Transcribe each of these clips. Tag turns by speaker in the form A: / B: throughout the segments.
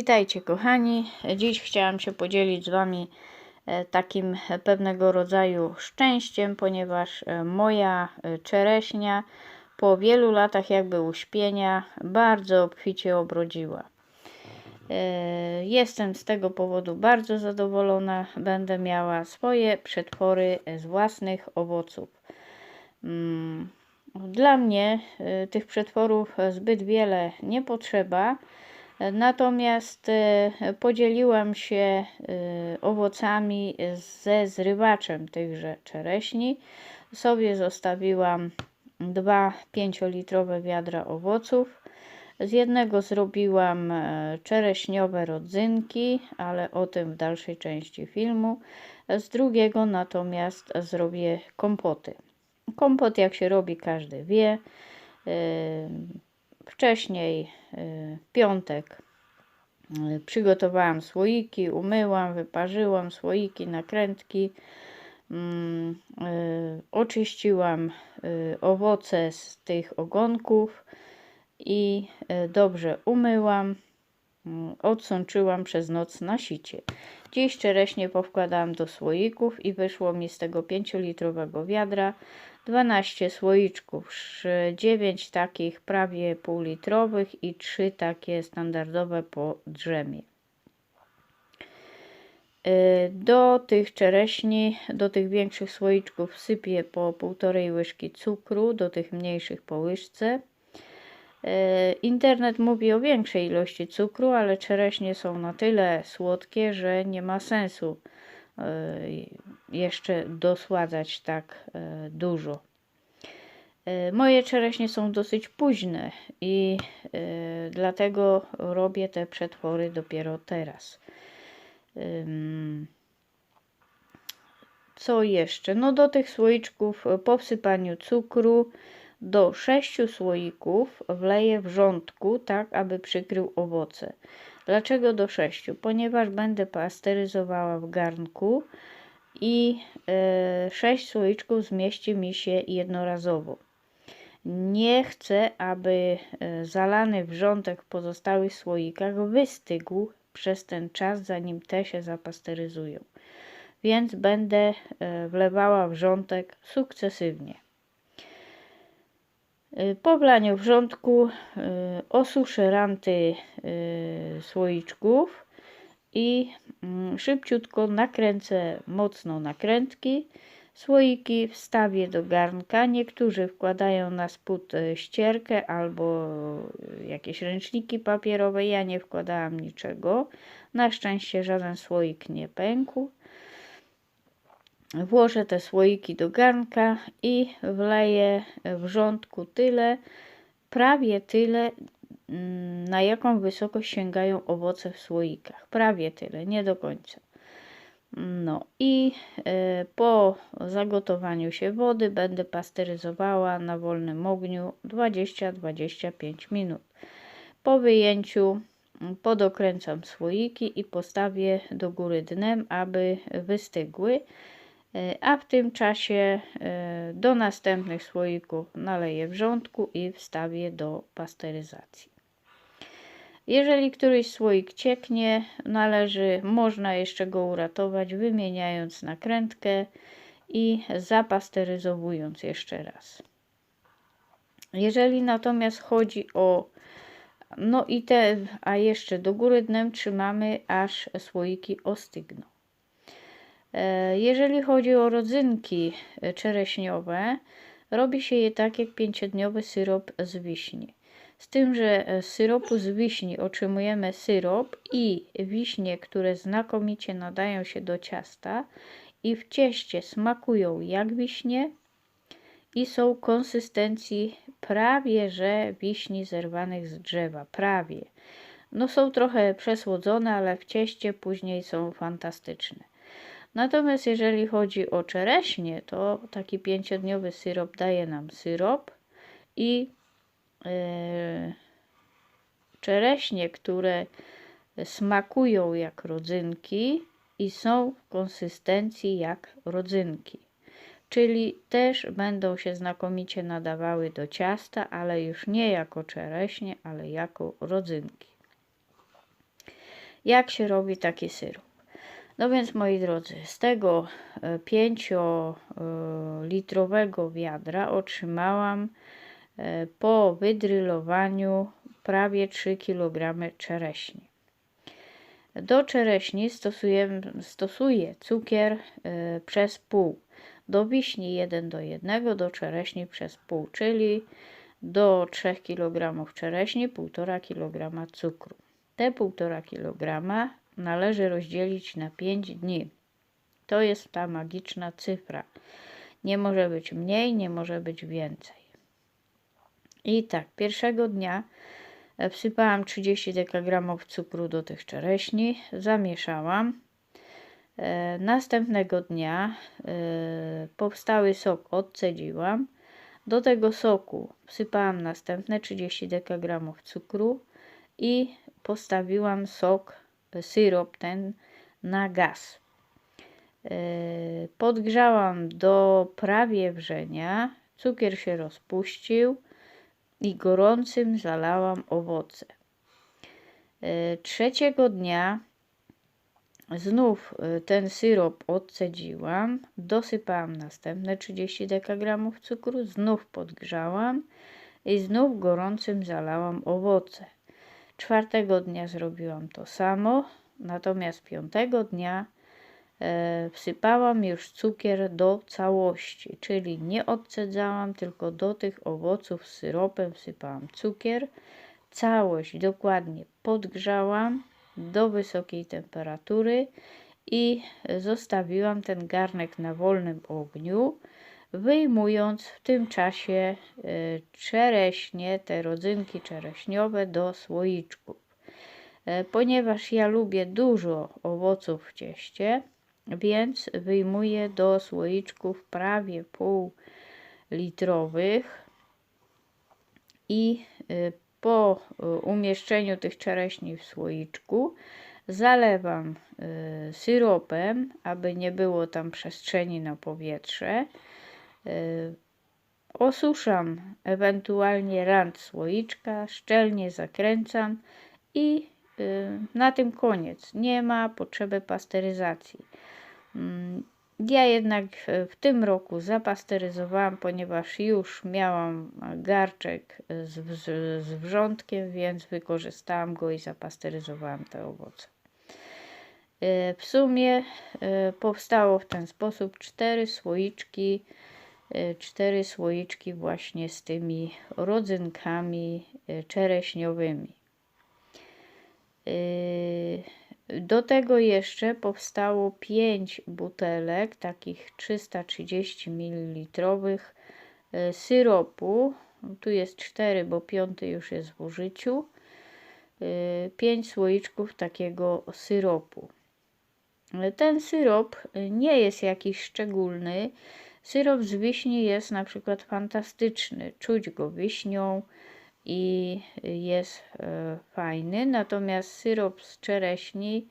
A: Witajcie kochani. Dziś chciałam się podzielić z Wami e, takim pewnego rodzaju szczęściem, ponieważ e, moja e, czereśnia po wielu latach jakby uśpienia bardzo obficie obrodziła. Jestem z tego powodu bardzo zadowolona. Będę miała swoje przetwory z własnych owoców. Mm, dla mnie tych przetworów zbyt wiele nie potrzeba Natomiast e, podzieliłam się e, owocami ze zrywaczem tychże czereśni. Sobie zostawiłam dwa 5-litrowe wiadra owoców. Z jednego zrobiłam e, czereśniowe rodzynki, ale o tym w dalszej części filmu. Z drugiego natomiast zrobię kompoty. Kompot, jak się robi, każdy wie. Wcześniej y, w piątek y, przygotowałam słoiki, umyłam, wyparzyłam słoiki, nakrętki, mm, y, oczyściłam owoce z tych ogonków i dobrze umyłam, odsączyłam przez noc na sicie. Dziś czereśnie powkładałam do słoików i wyszło mi z tego 5-litrowego wiadra 12 słoiczków, 9 takich prawie półlitrowych i 3 takie standardowe po drzemie. Y, do tych czereśni, do tych większych słoiczków sypię po półtorej łyżki cukru, do tych mniejszych po łyżce. Y, internet mówi o większej ilości cukru, ale czereśnie są na tyle słodkie, że nie ma sensu jeszcze dosładzać tak e, dużo. E, moje czereśnie są dosyć późne i dlatego robię te przetwory dopiero teraz. Co jeszcze? No do tych słoiczków po wsypaniu cukru do 6 słoików wleję wrzątku, tak aby przykrył owoce. Dlaczego do 6? Ponieważ będę pasteryzowała w garnku i 6 e, słoiczków zmieści mi się jednorazowo. Nie chcę, aby e, zalany wrzątek w pozostałych słoikach wystygł przez ten czas, zanim te się zapasteryzują. Więc będę e, wlewała wrzątek sukcesywnie. Po wlaniu wrzątku osuszę ranty słoiczków i mm, szybciutko nakręcę mocno nakrętki. Słoiki wstawię do garnka. Niektórzy wkładają na spód ścierkę albo jakieś ręczniki papierowe. Ja nie wkładałam niczego. Na szczęście żaden słoik nie pękł. Włożę te słoiki do garnka i wleję wrzątku tyle, prawie tyle, Mm, na jaką wysokość sięgają owoce w słoikach. Prawie tyle, nie do końca. No i e, po zagotowaniu się wody będę pasteryzowała na wolnym ogniu 20-25 minut. Po wyjęciu mm, podokręcam słoiki i postawię do góry dnem, aby wystygły. E, a w tym czasie e, do następnych słoików naleję wrzątku i wstawię do pasteryzacji. Jeżeli któryś słoik cieknie, należy, można jeszcze go uratować, wymieniając nakrętkę i zapasteryzowując jeszcze raz. Jeżeli natomiast chodzi o no i te, a jeszcze do góry dnem trzymamy, aż słoiki ostygną. E, jeżeli chodzi o rodzynki czereśniowe, robi się je tak jak pięciodniowy syrop z wiśni. Z tym, że z syropu z wiśni otrzymujemy syrop i wiśnie, które znakomicie nadają się do ciasta i w cieście smakują jak wiśnie i są konsystencji prawie że wiśni zerwanych z drzewa, prawie. No są trochę przesłodzone, ale w cieście później są fantastyczne. Natomiast jeżeli chodzi o czereśnie, to taki pięciodniowy syrop daje nam syrop i E, czereśnie, które smakują jak rodzynki i są w konsystencji jak rodzynki. Czyli też będą się znakomicie nadawały do ciasta, ale już nie jako czereśnie, ale jako rodzynki. jak się robi taki syrop. No więc moi drodzy, z tego 5-litrowego wiadra otrzymałam e, po wydrylowaniu prawie 3 kg czereśni. Do czereśni stosuję, stosuję cukier e, przez pół. Do wiśni 1 do 1, do czereśni przez pół, czyli do 3 kg czereśni 1,5 kg cukru. Te 1,5 kg należy rozdzielić na 5 dni. To jest ta magiczna cyfra. Nie może być mniej, nie może być więcej. I tak, pierwszego dnia e, wsypałam 30 dekagramów cukru do tych czereśni, zamieszałam. E, następnego dnia e, powstały sok odcedziłam. Do tego soku wsypałam następne 30 dekagramów cukru i postawiłam sok, syrop ten na gaz. E, podgrzałam do prawie wrzenia, cukier się rozpuścił i gorącym zalałam owoce. E, trzeciego dnia znów e, ten syrop odcedziłam, dosypałam następne 30 dekagramów cukru, znów podgrzałam i znów gorącym zalałam owoce. Czwartego dnia zrobiłam to samo, natomiast piątego dnia e, wsypałam już cukier do całości, czyli nie odcedzałam, tylko do tych owoców z syropem wsypałam cukier. Całość dokładnie podgrzałam do wysokiej temperatury i zostawiłam ten garnek na wolnym ogniu wyjmując w tym czasie e, czereśnie, te rodzynki czereśniowe do słoiczków. E, ponieważ ja lubię dużo owoców w cieście, więc wyjmuję do słoiczków prawie pół litrowych i e, po umieszczeniu tych czereśni w słoiczku zalewam syropem, aby nie było tam przestrzeni na powietrze Y, osuszam ewentualnie rand słoiczka, szczelnie zakręcam i y, na tym koniec. Nie ma potrzeby pasteryzacji. Mm, ja jednak w tym roku zapasteryzowałam, ponieważ już miałam garczek z, z, z wrzątkiem, więc wykorzystałam go i zapasteryzowałam te owoce. Y, w sumie powstało w ten sposób cztery słoiczki E, cztery słoiczki właśnie z tymi rodzynkami e, czereśniowymi. E, do tego jeszcze powstało 5 butelek, takich 330 ml syropu. Tu jest 4, bo piąty już jest w użyciu. 5 słoiczków takiego syropu. Ten syrop nie jest jakiś szczególny. Syrop z wiśni jest na przykład fantastyczny. Czuć go wiśnią i jest e, fajny. Natomiast syrop z czereśni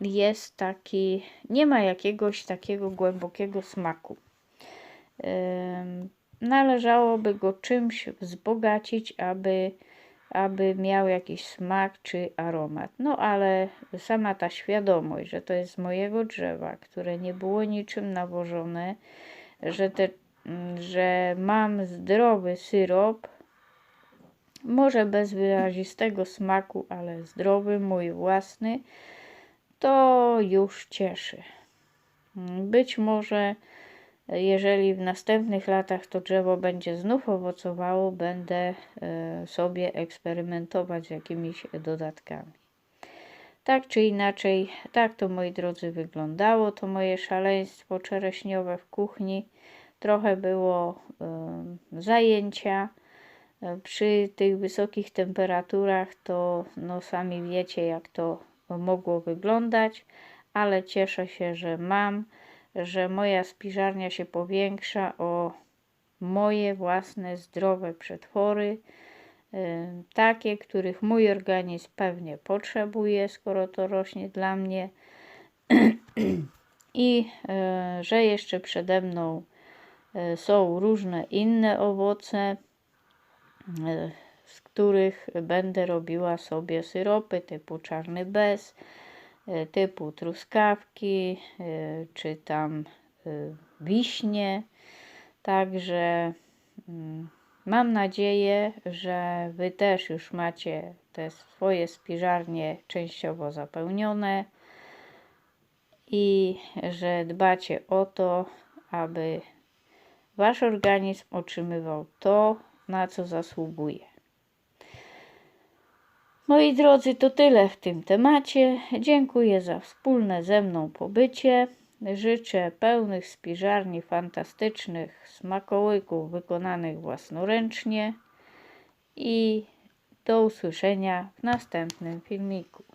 A: jest taki, nie ma jakiegoś takiego głębokiego smaku. Należałoby go czymś wzbogacić, aby, aby miał jakiś smak czy aromat. No ale sama ta świadomość, że to jest z mojego drzewa, które nie było niczym nawożone, że, te, że mam zdrowy syrop, może bez wyrazistego smaku, ale zdrowy, mój własny, to już cieszy. Być może, jeżeli w następnych latach to drzewo będzie znów owocowało, będę e, sobie eksperymentować z jakimiś dodatkami. Tak czy inaczej, tak to moi drodzy wyglądało, to moje szaleństwo czereśniowe w kuchni. Trochę było zajęcia. E, przy tych wysokich temperaturach to no sami wiecie jak to mogło wyglądać, ale cieszę się, że mam, że moja spiżarnia się powiększa o moje własne zdrowe przetwory takie, których mój organizm pewnie potrzebuje, skoro to rośnie dla mnie. I e, że jeszcze przede mną e, są różne inne owoce. E, z których będę robiła sobie syropy typu czarny bez, e, typu truskawki, e, czy tam e, wiśnie. Także mm, mam nadzieję, że Wy też już macie te swoje spiżarnie częściowo zapełnione i że dbacie o to, aby Wasz organizm otrzymywał to, na co zasługuje. Moi drodzy, to tyle w tym temacie. Dziękuję za wspólne ze mną pobycie. Życzę pełnych spiżarni, fantastycznych smakołyków wykonanych własnoręcznie i do usłyszenia w następnym filmiku.